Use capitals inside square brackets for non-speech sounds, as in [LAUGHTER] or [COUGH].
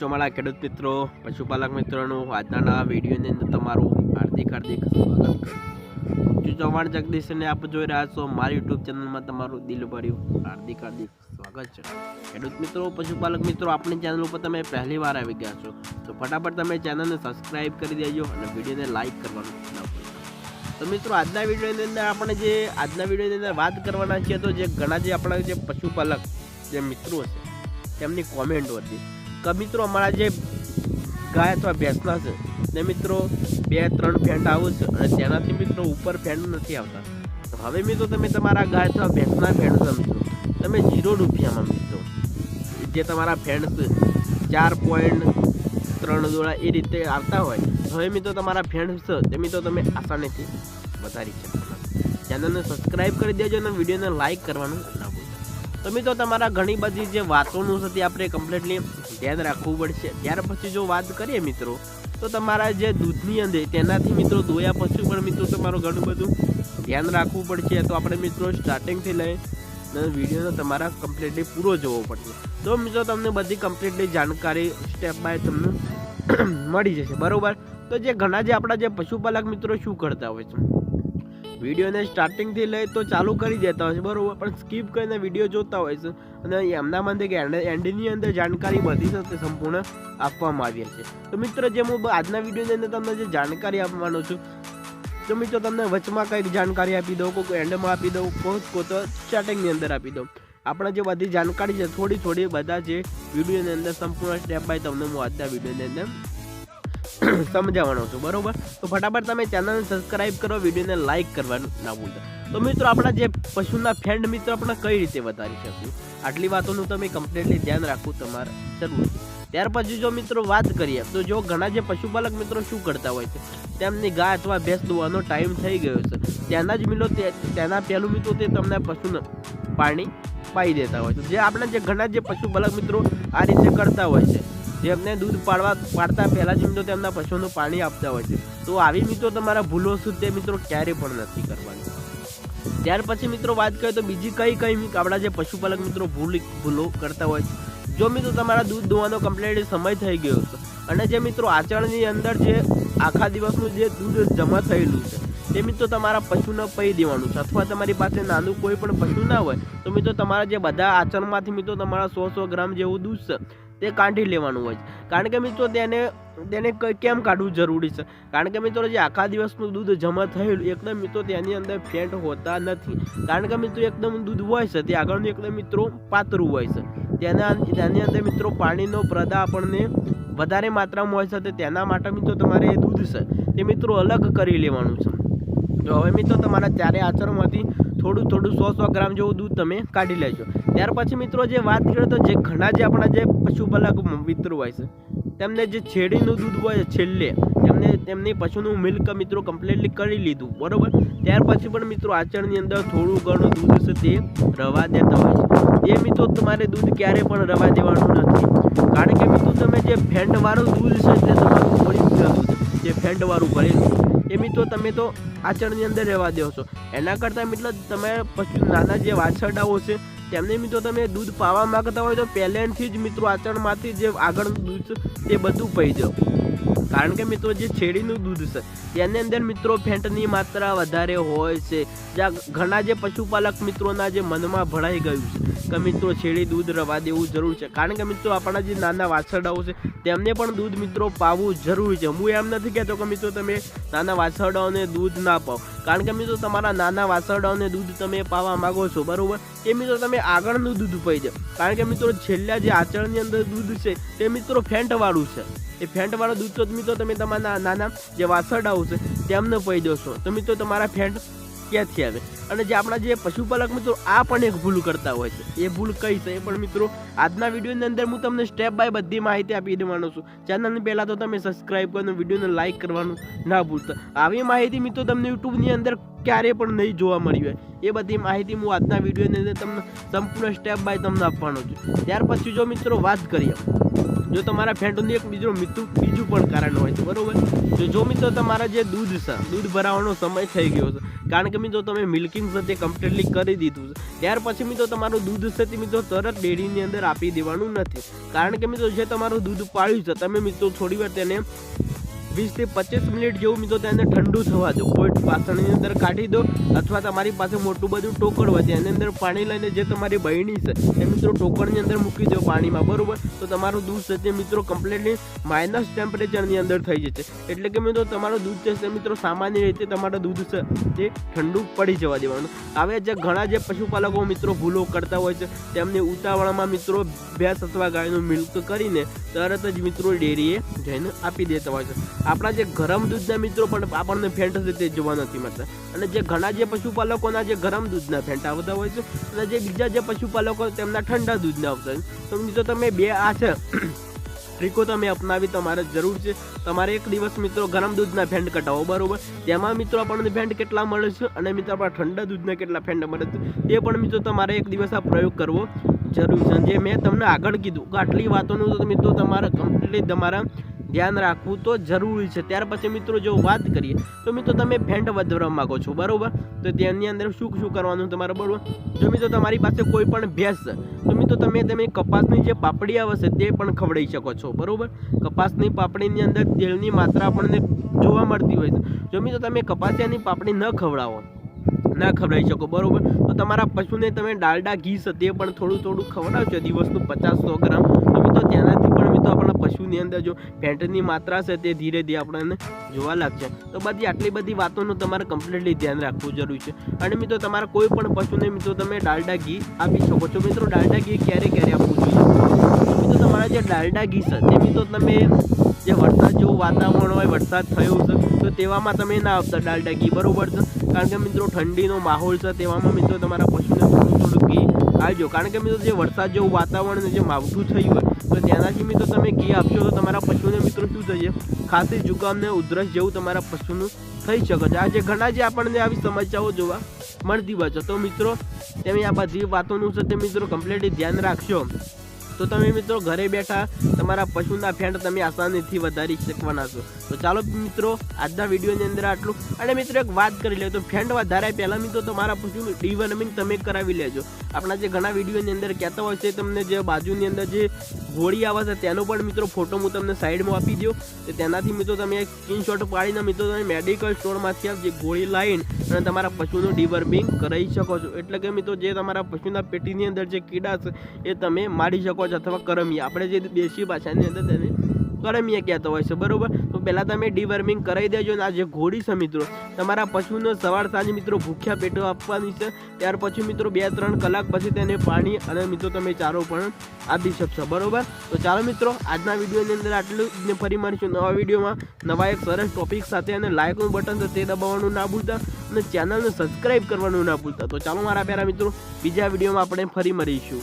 જો મારા ખેડૂત મિત્રો, પશુપાલક મિત્રોનું આજના નવા વિડીયોની અંદર તમારું હાર્દિક હાર્દિક સ્વાગત જો ચૌહાણ જગદીશને આપ જોઈ રહ્યા છો, મારી યુટ્યુબ ચેનલમાં તમારું દિલ ભર્યું હાર્દિક હાર્દિક સ્વાગત છે. ખેડૂત મિત્રો, પશુપાલક મિત્રો, આપણી ચેનલ ઉપર તમે પહેલી વાર આવી ગયા છો, તો ફટાફટ તમે ચેનલને સબસ્ક્રાઇબ કરી દેજો અને વિડીયોને લાઈક કરવાનું તો મિત્રો, આજના વિડીયોની અંદર આપણે જે આજના વિડીયોની અંદર વાત કરવાના છીએ, તો જે ઘણા જે આપણા જે પશુપાલક જે મિત્રો છે, તેમની કોમેન્ટ હતી કે મિત્રો, અમારા જે ગાય અથવા ભેંસના છે તે મિત્રો, બે ત્રણ ફેન્ટ આવું છે અને તેનાથી મિત્રો ઉપર ફેન્ટ નથી આવતા. હવે મિત્રો, તમે તમારા ગાય અથવા ભેંસના છે મિત્રો તમે ઝીરો રૂપિયામાં મિત્રો. જે તમારા ફેન્ટ ચાર પોઈન્ટ ત્રણ દોડા એ રીતે આવતા હોય. હવે મિત્રો, તમારા ફેન્ટ છે, તે મિત્રો તમે આસાનીથી વધારી શકો ચેનલને સબસ્ક્રાઈબ કરી દેજો અને વિડીયોને લાઈક કરવાનું તો મિત્રો, તમારા ઘણી બધી જે વાતોનું છે તે આપણે કમ્પ્લીટલી ધ્યાન રાખવું પડશે. ત્યાર પછી જો વાત કરીએ મિત્રો, તો તમારા જે દૂધની અંદર, તેનાથી મિત્રો દોયા પછી પણ મિત્રો તમારું ઘણું બધું ધ્યાન રાખવું પડશે. તો આપણે મિત્રો સ્ટાર્ટિંગથી લઈ વિડીયોનો તમારા કમ્પ્લીટલી પૂરો જોવો પડશે. તો મિત્રો, તમને બધી કમ્પ્લીટલી જાણકારી સ્ટેપ બાય તમને [CLEARS THROAT] મળી જશે. બરાબર? તો જે ઘણા જે આપણા જે પશુપાલક મિત્રો શું કરતા હોય છે? વિડીયોને સ્ટાર્ટિંગથી લઈ તો ચાલુ કરી દેતા હોય છે, બરાબર? પણ સ્કીપ કરીને વીડિયો જોતા હોય છે. અને એમના માટે કે એન્ડ- એન્ડની અંદર જાણકારી બધી છે સંપૂર્ણ આપવામાં આવી છે. તો મિત્રો, જે હું આજના વિડીયોની અંદર તમને જે જાણકારી આપવાનો છું, તો મિત્રો, તમને વચમાં કંઈક જાણકારી આપી દઉં કોઈ એન્ડમાં આપી દઉં કોઈ તો સ્ટાર્ટિંગની અંદર આપી દઉં. આપણે જે બધી જાણકારી છે, થોડી થોડી બધા જે વિડીયોની અંદર સંપૂર્ણ સ્ટેપ બાય તમને હું આજના વિડીયોની અંદર [COUGHS] સમજાવવાનો છું, બરાબર? તો ફટાફટ તમે ચેનલને સબસ્ક્રાઇબ કરો, વિડીયોને લાઈક કરવાનું ના ભૂલતા. તો મિત્રો, આપણા જે પશુના ફેન્ડ મિત્રો, આપણે કઈ રીતે વધારી શકીએ? આટલી વાતોનું તમે કમ્પ્લીટલી ધ્યાન રાખવું તમારે જરૂર. ત્યાર પછી જો મિત્રો, વાત કરીએ, તો જો ઘણા જે પશુપાલક મિત્રો શું કરતા હોય છે? તેમની ગાય અથવા ભેંસ દોવાનો ટાઈમ થઈ ગયો છે. તેના જ તે- તેના પહેલું મિત્રો તે તમને પશુને પાણી પાઈ દેતા હોય છે. જે આપણા જે ઘણા જે પશુપાલક મિત્રો આ રીતે કરતા હોય છે. જેમને દૂધ પાડવા પાડતા પહેલાં જ મિત્રો તેમના પશુઓનું પાણી આપતા હોય છે. તો આવી મિત્રો તમારા ભૂલો તે મિત્રો ક્યારે પણ નથી કરવાની. ત્યાર પછી મિત્રો વાત કરીએ તો બીજી કઈ કઈ આપણા જે પશુપાલક મિત્રો ભૂલ ભૂલો કરતા હોય છે. જો મિત્રો તમારા દૂધ દોવાનો કમ્પ્લીટ સમય થઈ ગયો છે અને જે મિત્રો આચરણની અંદર જે આખા દિવસનું જે દૂધ જમા થયેલું છે, તે મિત્રો તમારા પશુને પહી દેવાનું છે. અથવા તમારી પાસે નાનું કોઈ પણ પશુ ના હોય, તો મિત્રો તમારા જે બધા આચરણમાંથી મિત્રો તમારા સો સો ગ્રામ જેવું દૂધ છે તે કાઢી લેવાનું હોય છે. કારણ કે મિત્રો તેને તેને કેમ કાઢવું જરૂરી છે? કારણ કે મિત્રો જે આખા દિવસનું દૂધ જમા થયેલું, એકદમ મિત્રો તેની અંદર ફેટ હોતા નથી. કારણ કે મિત્રો એકદમ દૂધ હોય છે, તે આગળનું એકદમ મિત્રો પાતળું હોય છે. તેના તેની અંદર મિત્રો પાણીનો પ્રદા આપણને વધારે માત્રામાં હોય છે તેના માટે મિત્રો તમારે એ દૂધ છે, તે મિત્રો અલગ કરી લેવાનું છે. તો હવે મિત્રો તમારા ત્યારે આચરણમાંથી થોડું થોડું સો સો ગ્રામ જેવું દૂધ તમે કાઢી લેજો. ત્યાર પછી મિત્રો જે વાત કરીએ તો જે ઘણા જે આપણા જે પશુપાલક મિત્રો હોય છે, તેમને જે છેડીનું દૂધ હોય છેલ્લે, તેમને, તેમની પશુનું મિલ્ક મિત્રો કમ્પ્લીટલી કરી લીધું, બરોબર? ત્યાર પછી પણ મિત્રો આચરણની અંદર થોડું ઘણું દૂધ છે તે રવા દેતા હોય છે. એ મિત્રો તમારે દૂધ ક્યારે પણ રવા દેવાનું નથી. કારણ કે મિત્રો તમે જે ફેન્ટવાળું દૂધ છે તે તમારું ભરી દૂધ જે ફેન્ટવાળું ભરેલું એ મિત્રો તમે તો આચરણની અંદર રહેવા દો એના કરતાં મિત્રો તમે પશુ નાના જે વાછરડાઓ છે, તેમને મિત્રો તમે દૂધ પાવા માંગતા હોય તો પહેલેથી જ મિત્રો આચરણમાંથી જે આગળનું દૂધ છે, તે બધું પી દો. કારણ કે મિત્રો જે છેડીનું દૂધ છે તેની અંદર મિત્રો ફેન્ટની માત્રા વધારે હોય છે. જ્યાં ઘણા જે પશુપાલક મિત્રોના જે મનમાં ભળાઈ ગયું છે કે મિત્રો છેડી દૂધ રવા દેવું જરૂર છે. કારણ કે મિત્રો આપણા જે નાના વાછરડાઓ છે, તેમને પણ દૂધ મિત્રો પાવું જરૂરી છે. હું એમ નથી કહેતો કે મિત્રો તમે નાના વાછરડાઓને દૂધ ના પાવ. કારણ કે મિત્રો તમારા નાના વાછરડાઓને દૂધ તમે પાવા માંગો છો, બરાબર? એ મિત્રો તમે આગળનું દૂધ પાઈ દો. કારણ કે મિત્રો છેલ્લા જે આચરણની અંદર દૂધ છે, તે મિત્રો ફેન્ટવાળું છે. એ ફેંટવાળું દૂધ તો મિત્રો તમે તમારા નાના જે વાસરડા છે, તેમને પહી દેશો. તો મિત્રો તમારા ફેન્ટ ક્યાંથી આવે? અને જે આપણા જે પશુપાલક મિત્રો, આ પણ એક ભૂલ કરતા હોય છે. એ ભૂલ કઈ છે? એ પણ મિત્રો આજના વિડીયોની અંદર હું તમને સ્ટેપ બાય બધી માહિતી આપી દેવાનો છું. ચેનલને પહેલાં તો તમે સબસ્ક્રાઇબ કરવાનું વિડીયોને લાઇક કરવાનું ના ભૂલતા. આવી માહિતી મિત્રો તમને યુટ્યુબની અંદર ક્યારે પણ નહીં જોવા મળી હોય. એ બધી માહિતી હું આજના વિડીયોની અંદર તમને સંપૂર્ણ સ્ટેપ બાય તમને આપવાનો છું. ત્યાર પછી જો મિત્રો વાત કરીએ. જો તમારા ફેન્ટોનું એક બીજો મિત્ર બીજું પણ કારણ હોય છે, બરાબર? તો જો મિત્રો તમારા જે દૂધ છે દૂધ ભરાવાનો સમય થઈ ગયો છે, કારણ કે મિત્રો તમે મિલ્કિંગ છે તે કમ્પ્લીટલી કરી દીધું છે, ત્યાર પછી મિત્રો તમારું દૂધ છે તે મિત્રો તરત ડેરીની અંદર આપી દેવાનું નથી. કારણ કે મિત્રો જે તમારું દૂધ પાડ્યું છે, તમે મિત્રો થોડી વાર તેને વીસથી પચીસ મિનિટ જેવું મિત્રો તેને ઠંડુ થવા દો. કોઈ વાસણની અંદર કાઢી દો અથવા તમારી પાસે મોટું બધું ટોકર હોય એની અંદર પાણી લઈને જે તમારી બહેણી છે, એ મિત્રો ટોકરની અંદર મૂકી દો પાણીમાં, બરાબર? તો તમારું દૂધ છે તે મિત્રો કમ્પ્લીટલી માઇનસ ટેમ્પરેચરની અંદર થઈ જશે. એટલે કે મિત્રો તમારું દૂધ છે તે મિત્રો સામાન્ય રીતે તમારું દૂધ છે તે ઠંડુ પડી જવા દેવાનું. હવે જે ઘણા જે પશુપાલકો મિત્રો ભૂલો કરતા હોય છે, તેમને ઉતાવળમાં મિત્રો ભેંસ અથવા ગાયનું મિલ્ક કરીને તરત જ મિત્રો ડેરીએ જઈને આપી દેતા હોય છે. આપણા જે ગરમ દૂધના મિત્રો પણ આપણને ફેન્ટ છે તે જોવા નથી મળતા. અને જે ઘણા જે પશુપાલકોના જે ગરમ દૂધના ફેન્ટ આવતા હોય છે, અને જે બીજા જે પશુપાલકો તેમના ઠંડા દૂધના આવતા હોય. તો મિત્રો તમે બે આ છે, ટ્રીકો તમે અપનાવી તમારે જરૂર છે. તમારે એક દિવસ મિત્રો ગરમ દૂધના ફેન્ટ કટાવો બરાબર? તેમાં મિત્રો આપણને ફેન્ડ કેટલા મળે છે અને મિત્રો આપણા ઠંડા દૂધના કેટલા ફેન્ડ મળે છે, તે પણ મિત્રો તમારે એક દિવસ આ પ્રયોગ કરવો જરૂર છે. જે મેં તમને આગળ કીધું આટલી વાતોનું તો મિત્રો તમારે કમ્પ્લીટલી તમારા ધ્યાન રાખવું તો જરૂરી છે. ત્યાર પછી મિત્રો જો વાત કરીએ, તો મિત્રો તમે ફેંડ વધારવા માગો છો, બરાબર? તો તેની અંદર શું શું કરવાનું તમારે બરાબર જો મિત્રો તમારી પાસે કોઈ પણ ભેંસ તો મિત્રો તમે તમે કપાસની જે પાપડી આવશે તે પણ ખવડાવી શકો છો, બરાબર? કપાસની પાપડીની અંદર તેલની માત્રા આપણને જોવા મળતી હોય છે. જો મિત્રો તમે કપાસિયાની પાપડી ન ખવડાવો ના ખવડાવી શકો, બરાબર? તો તમારા પશુને તમે ડાલડા, ઘી છે તે પણ થોડું થોડું ખવડાવજો દિવસનું પચાસ સો ગ્રામ. તો મિત્રો તેનાથી પણ મિત્રો આપણા પશુની અંદર જો ફેટની માત્રા છે તે ધીરે ધીરે આપણને જોવા લાગશે. તો બધી આટલી બધી વાતોનું તમારે કમ્પ્લીટલી ધ્યાન રાખવું જરૂરી છે. અને મિત્રો તમારા કોઈ પણ પશુને મિત્રો તમે ડાલડા, ઘી આપી શકો છો. મિત્રો ડાલડા, ઘી ક્યારે ક્યારે આપવું જોઈએ? મિત્રો તમારા જે ડાલડા, ઘી છે તે મિત્રો તમે જે વરસાદ જેવું વાતાવરણ હોય, વરસાદ થયો છે, તો તેવામાં તમે ના આપતા ડાલડા, ઘી, બરોબર છે? કારણ કે મિત્રો ઠંડીનો માહોલ છે તેવામાં મિત્રો તમારા પશુને થોડું થોડું ઘી આવજો કારણ કે મિત્રો જે વરસાદ જેવું વાતાવરણ જે માવઠું થયું હોય, તો તેનાથી મિત્રો તમે ઘી આપશો તો તમારા પશુને મિત્રો શું થશે? ખાંસી જુકામને ઉધરસ જેવું તમારા પશુનું થઈ શકે છે. આજે ઘણા જે આપણને આવી સમસ્યાઓ જોવા મળતી હોય છે. તો મિત્રો, તમે આ બધી વાતોનું છે તે મિત્રો કમ્પ્લીટલી ધ્યાન રાખશો તો તમે મિત્રો ઘરે બેઠા તમારા પશુના ફેન્ડ તમે આસાનીથી વધારી શકવાના છો. તો ચાલો મિત્રો, આજના વિડીયોની અંદર આટલું. અને મિત્રો એક વાત કરી લે, તો ફેંડ વધારે પહેલાં મિત્રો તમારા પશુનું ડીવર્મિંગ તમે કરાવી લેજો. આપણા જે ઘણા વિડીયોની અંદર કહેતા હોય છે, તમને જે બાજુની અંદર જે ગોળી આવે છે, તેનો પણ મિત્રો ફોટો હું તમને સાઈડમાં આપી દઉં તો તેનાથી મિત્રો તમે એક સ્ક્રીનશોટ પાડીને મિત્રો તમે મેડિકલ સ્ટોરમાંથી આ જે ગોળી લાવીને અને તમારા પશુનું ડીવર્મિંગ કરાવી શકો છો. એટલે કે મિત્રો જે તમારા પશુના પેટીની અંદર જે કીડા છે, એ તમે મારી શકો છો અથવા કરમિયા. આપણે જે દેશી ભાષાની અંદર તેને કરમિયા કહેતા હોય છે, બરોબર? તો પહેલાં તમે ડીવર્મિંગ કરાવી દેજો ને આ જે ઘોડી છે મિત્રો. તમારા પશુનો સવાર સાંજ મિત્રો ભૂખ્યા પેટો આપવાની છે. ત્યાર પછી મિત્રો બે ત્રણ કલાક પછી તેને પાણી અને મિત્રો તમે ચારો પણ આપી શકશો, બરોબર? તો ચાલો મિત્રો, આજના વિડીયોની અંદર આટલું ફરી મળીશું નવા વિડીયોમાં. નવા એક સરસ ટોપિક સાથે અને લાઇકનું બટન તો તે દબાવવાનું ના ભૂલતા અને ચેનલને સબસ્ક્રાઇબ કરવાનું ના ભૂલતા. તો ચાલો મારા પ્યારા મિત્રો, બીજા વિડીયોમાં આપણે ફરી મળીશું.